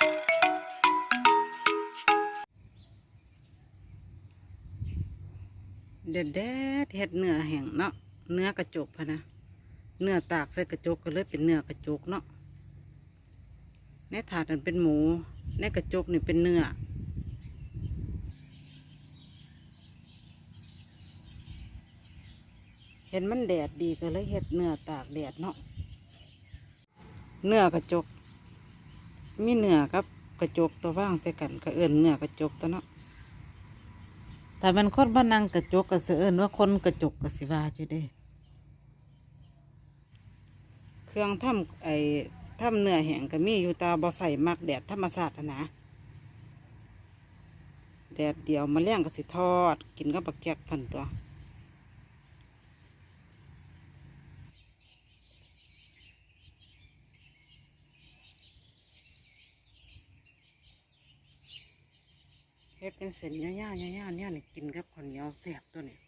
เด็ดเด็ดเฮ็ดเนื้อแห้งเนาะเนื้อกระจกพะนะเนื้อตากใส่กระจกก็เลยเป็นเนื้อกระจกเนาะในถาดนั้นเป็นหมูในกระจกนี่เป็นเนื้อเห็นมันแดดดีก็เลยเฮ็ดเนื้อตากแดดเนาะเนื้อกระจก มีเนื้อกับ กระจกตัวว่างใส่กันก็เอิ้นเนื้อกระจกตัวเนาะแต่มันคนบ้านังกระจกก็เสือเอินว่าคนกระจกก็สิว่าอยู่เด้เครื่องทำไอ้ทำเนื้อแห้งก็มีอยู่ตาบ่ใส่มักแดดธรรมชาสติอะนะแดดเดียวมาเลี้ยงก็สิทอด กินกับปักแกกทันตัว เฮ็ดเป็นเส้นยาๆย่าๆเนี่ยนี่กินกับข้าวเหนียวแซ่บตัวนี้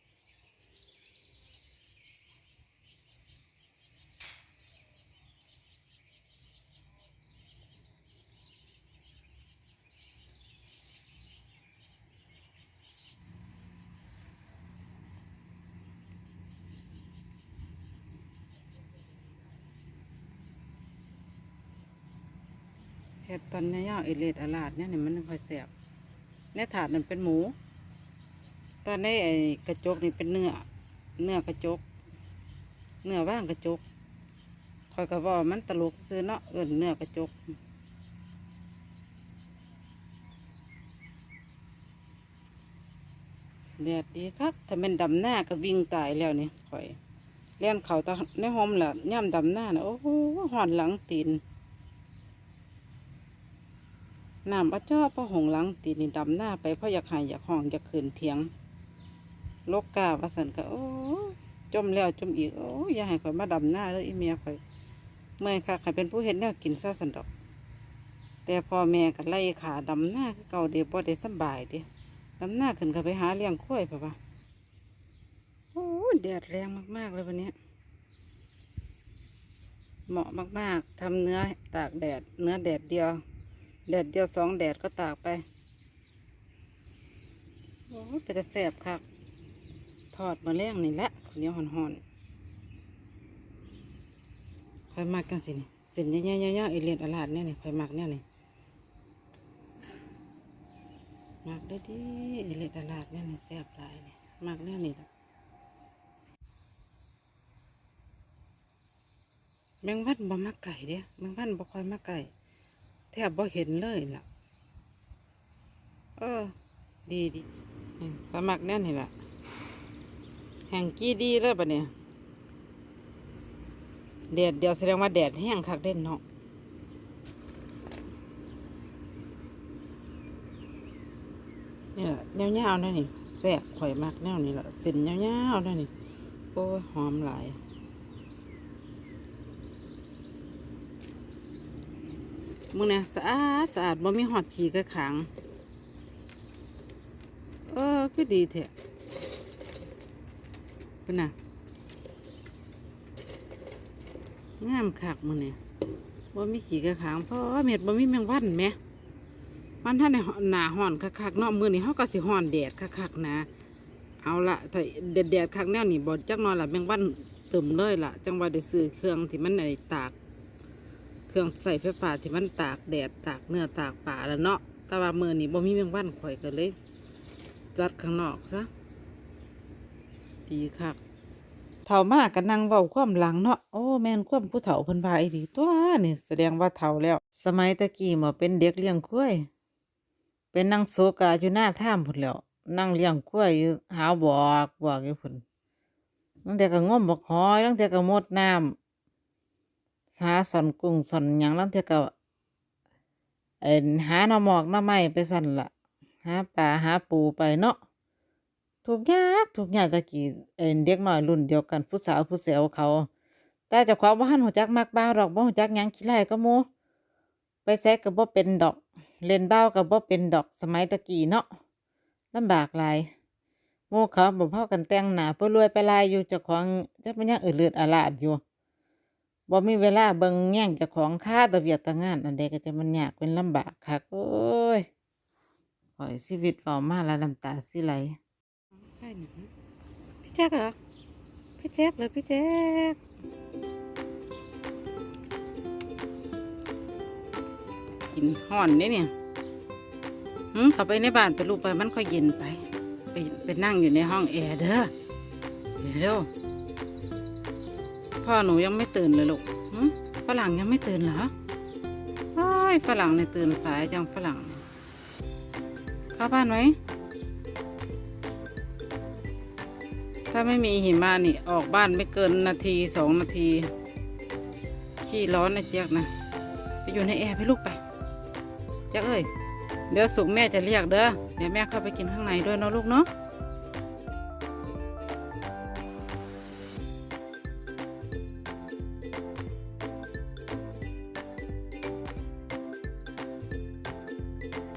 เฮ็ดตอนยาๆเอเลดอลาดเนี่ยนี่มันค่อยแซ่บ ในถาดนั่นเป็นหมู ตอนในไอ้กระจกนี่เป็นเนื้อ เนื้อกระจก เนื้อว่างกระจกคอยก็ว่ามันตลกซื้อเนาะเอินเนื้อกระจก แดดดีครับถ้าเป็นดำหน้าก็วิ่งตายแล้วนี่ข่อยเลี้ยนเขาตาในห้อมแหละย่ำดำหน้านะโอ้โหหอนหลังตีน น้ำปลาจ้อปลาหงหลังตีนี่ดำหน้าไปพราะอยากหายอยากห้องอยากขืนเถียงโลกกาวาสันก็โอ้จมแล้วจมอีกโอ้อย่าให้ข่อยมาดำหน้าเลยอีเมียข่อยเมื่อค่ะใครเป็นผู้เห็นแนวกินซะสันดอก แต่พ่อแม่ก็ไล่ขาดำหน้าเก่าเดียวบ่ได้สบายเดียดำหน้าขึ้นก็ไปหาเลี้ยงข้อยป่ะปะโอ้แดดแรงมากๆเลยวันนี้ เหมาะมากๆทำเนื้อตากแดดเนื้อแดดเดียว แดดเดียวสองแดดก็ตากไปโอ้ยเป็นแสบครับทอดมาแรงนี่แหละข้าวเหนียวห่อนๆค่อยมักกันสินี่เส้นใหญ่ๆๆๆเอเลียนอลาดเนี่ยนี่คอยมักเนี่ยนี่มักได้ดีเอเลียนอลาดเนี่ยนี่แซ่บหลายนี่มักเนี่ยนี่ละแมงวันบ่มักไก่เด้แมงวันบ่คอยมักไก่ แทบบ่เห็นเลยล่ะ เออ ดีดีสมัครแน่นี่ล่ะแห่งกี้ดีเลยปะเนี่ยแดดเดียวแสดงว่าแดดแห้งคักเด่นเนาะเนี่ยเงาวๆนั่นนี่แซ่บข่อยมากแนวนี่ล่ะส้นเงาวๆนั่นนี่โอ้ยหอมหลาย มึงเนี่ยสะอาดสะอาดบ่มีหอดฉีกระขัง เออคือดีแท้เป็นน่ะงามคักมึงเนี่ยบ่มีขี่กระขังเพราะเม็ดบ่มีแมงวันแหมมันท่านในหนาห่อนคักๆเนาะมือนี้เฮาก็สิห่อนแดดคักๆนะเอาละถ้าแดดแดดคักแนวนี้บ่จักนอนละแมงวันเติมเลยละจังว่าได้ซื้อเครื่องที่มันไอ้ตาก เครื่องใส่ไฟฟ้าที่มันตากแดดตากเนื้อตากป่าแล้วเนาะแต่ว่ามือนี้บ่มีแมงวันข่อยก็เลย จัดข้างนอกซะดีคักเฒ่ามากก็นั่งเว้าความหลังเนาะโอ้แม่นความผู้เฒ่าเพิ่นว่าอีดีตัวนี่แสดงว่าเฒ่าแล้ว สมัยตะกี้หมอเป็นเด็กเลี้ยงควย เป็นนางโซกาอยู่หน้าถ้ำพุ่นแล้วนั่งเลี้ยงควายอยู่หาบอกบอกอยู่พุ่นตั้งแต่ก็งมบักหอยตั้งแต่ก็มดน้ำ หาสอนกุ้งสอนหยังลังเทื่อก็เอ็นหาหน่อหมอกหน่อไม้ไปสั่นละหาปลาหาปูไปเนาะทุกยากทุกยางตะกี้เอ็นเด็กหน้อยรุ่นเดียวกันผู้สาวผู้เสียวเขาแต่เจ้าของบ่ทันหูจักมักบ้าดอกบ่หูจักยังขี้ไล่ก็มู่ไปแซกก็บ่เป็นดอก เล่นบ้าก็บ่เป็นดอกสมัยตะกี้เนาะลำบากหลายหมู่เขาบ่พากันแต่งหนาเพื่อรวยไปลายอยู่เจ้าของจักมันยังเอือดเลือดอาลาดอยู่ บบ่มีเวลาเบิ่งแย่งเจ้าของค่าตะเวียดตะงานอันใดก็จะมันยากเป็นลำบากคักโอ้ยขอยชีวิตเว้ามาแล้วน้ำตาสิไหลพี่แจ๊กเหรอพี่แจ๊กเลยพี่แจ๊กกินห่อนนี่เนี่ยหืมเข้าไปในบ้านไปลูกไปมันค่อยเย็นไป ไปไปนั่งอยู่ในห้องแอร์เด้อเร็วๆ พ่อหนูยังไม่ตื่นเลยลูกฝรั่งยังไม่ตื่นเหรอไอ้ฝรั่งเนี่ยตื่นสายจังฝรั่ง เข้าบ้านไหมถ้าไม่มีหิมะนี่ออกบ้านไม่เกินนาทีสองนาที ขี้ร้อนนะเจ๊กนะ ไปอยู่ในแอร์ไปลูกไปเจ๊กเอ้ย เดี๋ยวสุกแม่จะเรียกเด้อ เดี๋ยวแม่เข้าไปกินข้างในด้วยเนาะลูกเนาะ